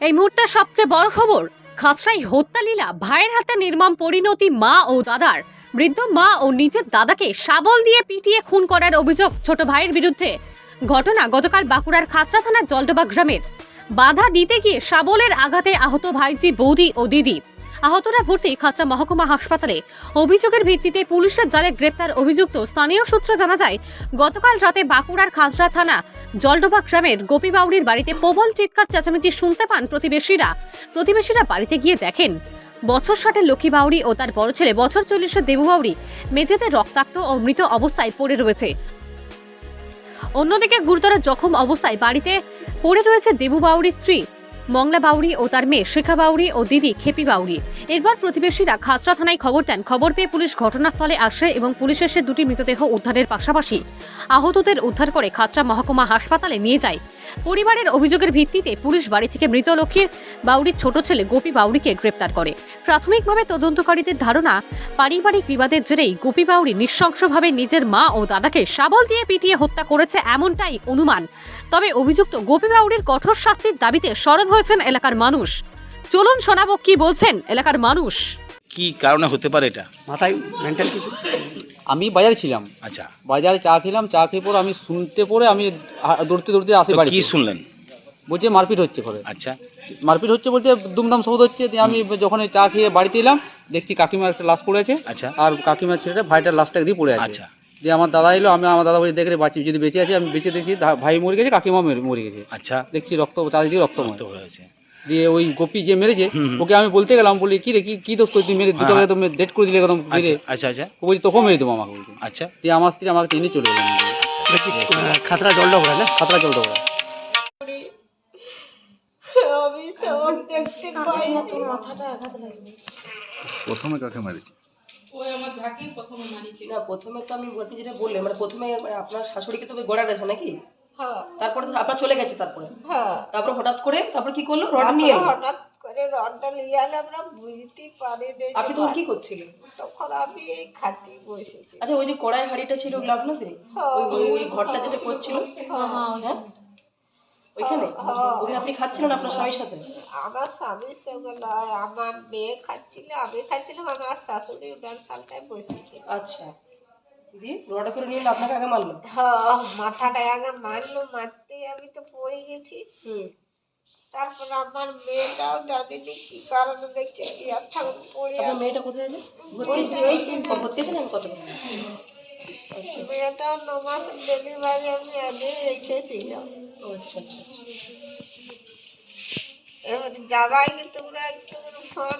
এই মুহূর্তে সবচেয়ে বড় খবর খাতড়াই হত্যালীলা ভাইয়ের হাতে নির্মম পরিণতি মা ও দাদার। বৃদ্ধ মা ও নিজের দাদাকে শাবল দিয়ে পিটিয়ে খুন করার অভিযোগ ছোট ভাইয়ের বিরুদ্ধে। ঘটনা গতকাল বাঁকুড়ার খাঁচরা থানার জলডোবা গ্রামের। বাধা দিতে গিয়ে শাবলের আঘাতে আহত ভাইজি বৌদি ও দিদি। আহতরা ভর্তি খাতড়া মহকুমা হাসপাতালে। অভিযোগের ভিত্তিতে পুলিশের জালে গ্রেপ্তার অভিযুক্ত স্থানীয় সূত্রে জানা যায়, গতকাল রাতে বাঁকুড়ার খাতড়া থানা, জলডোবা গ্রামের গোপী বাউরির বাড়িতে প্রবল চিৎকার চেঁচামেচি শুনতে পান প্রতিবেশীরা। প্রতিবেশীরা বাড়িতে গিয়ে দেখেন, বছর ষাটের লক্ষ্মী বাউরি ও তার বড় ছেলে বছর চল্লিশের দেবু বাউরি মেঝেতে রক্তাক্ত ও মৃত অবস্থায় পড়ে রয়েছে। অন্যদিকে গুরুতর জখম অবস্থায় বাড়িতে পড়ে রয়েছে দেবু বাউরির স্ত্রী। মংলা বাউরি ও তার মেয়ে শেখা বাউরি ও দিদি খেপি বাউরি এরপর প্রতিবেশীরা খাচরা থানায় খবর দেন। খবর পেয়ে পুলিশ ঘটনাস্থলে আসে এবং পুলিশ এসে দুটি মৃতদেহ উদ্ধারের পাশাপাশি আহতদের উদ্ধার করে খাতড়া মহকুমা হাসপাতালে নিয়ে যায়। পরিবারের অভিযোগের ভিত্তিতে পুলিশ বাড়ি থেকে মৃত লক্ষ্মীর বাউরির ছোট ছেলে গোপী বাউরিকে গ্রেপ্তার করে। প্রাথমিকভাবে তদন্তকারীদের ধারণা পারিবারিক বিবাদের জেরেই গোপী বাউরি নৃশংসভাবে নিজের মা ও দাদাকে শাবল দিয়ে পিটিয়ে হত্যা করেছে এমনটাই অনুমান। তবে অভিযুক্ত গোপী বাউরির কঠোর শাস্তির দাবিতে সরব হয়েছেন এলাকার মানুষ। চলুন শোনাবো কি বলছেন এলাকার মানুষ। কি কারণে হতে পারে এটা? মাথায় মেন্টাল কিছু? আমি বাজারে ছিলাম। আচ্ছা। বাজারে চা খেলাম চা খেয়ে পরে আমি শুনতে পরে আমি দৌড়তে দৌড়তে আসি বাড়ি কি শুনলেন? বলছে মারপিট হচ্ছে ঘরে। আচ্ছা। মারপিট হচ্ছে বলতে দুমদাম শব্দ হচ্ছে দিয়ে আমি যখন চা খেয়ে বাড়িতে এলাম দেখছি কাকিমার একটা লাশ পড়ে আছে। আচ্ছা। আর কাকিমার ছেলেটা ভাইটার লাশটা দিয়ে পড়ে আছে। আচ্ছা। দিয়ে আমার দাদা এলো আমি আমার দাদা বলে দেখে বাঁচি যদি বেঁচে আছে আমি বেঁচে দেখছি ভাই মরে গেছে কাকিমা মরে মরে গেছে। আচ্ছা। দেখছি রক্ত চারিদিকে রক্তময় তো হয়েছে দিয়ে ওই গোপী যে মেরেছে। ওকে আমি বলতে গেলাম বলি কি রে কি কি দোষ করছি মেরে দুটো হ্যাঁ। তো ডেট করে দিলে একদম মেরে? আচ্ছা আচ্ছা। আচ্ছা ও বলছি তোকেও মেরে দেবো আমাকে বলছে। আচ্ছা। দিয়ে আমার স্ত্রী আমাকে টেনে চলে গেলাম খাতরা জলটা ভরা না? খাতরা দেখতে পাই প্রথমে কাকে মারিছে? না প্রথমে তো আমি আপনি যেটা বললেন মানে প্রথমে মানে আপনার শাশুড়িকে তো গড়া রয়েছে নাকি? তারপরে তো আপনার চলে গেছে তারপরে? হ্যাঁ। তারপর হঠাৎ করে তারপর কি করল? রড নিয়ে তারপর হঠাৎ করে রডটা নিয়ে এলে আমরা বুঝতে পারি নি আপনি তখন কি করছিলেন? তখন আমি এই খাতি বসেছি। আচ্ছা ওই যে কড়াই হাঁড়িটা ছিল ওগুলো আপনাদের ওই ওই- ওই ঘরটা যেটা করছিল? হ্যাঁ। ওইখানে? ওখানে আপনি খাচ্ছিলেন আপনার স্বামীর সাথে? আমার স্বামীর সঙ্গে নয় আমার মেয়ে খাচ্ছিল আমি খাচ্ছিলাম আমার শাশুড়ি ওনার সালটায় বসেছিল আচ্ছা। দিয়ে রড করে নিয়ে আপনাকে আগে মারলো? হ্যাঁ মাথাটা আগে মারলো মারতেই আমি তো পড়ে গেছি। হুম। তারপর আমার মেয়েটাও জানিনি কি কারণে দেখছি কি আর ঠাকুর পড়ে আছে। মেয়েটা কোথায় আছে ভর্তি ওই যে ওই যে ও, ভর্তি আছে আমি কথা আচ্ছা। মেয়েটাও ন ডেলিভারি আমি আগে রেখেছিলাম। আচ্ছা আচ্ছা আচ্ছা। এবার জামাইকে তোমরা একটু ফোন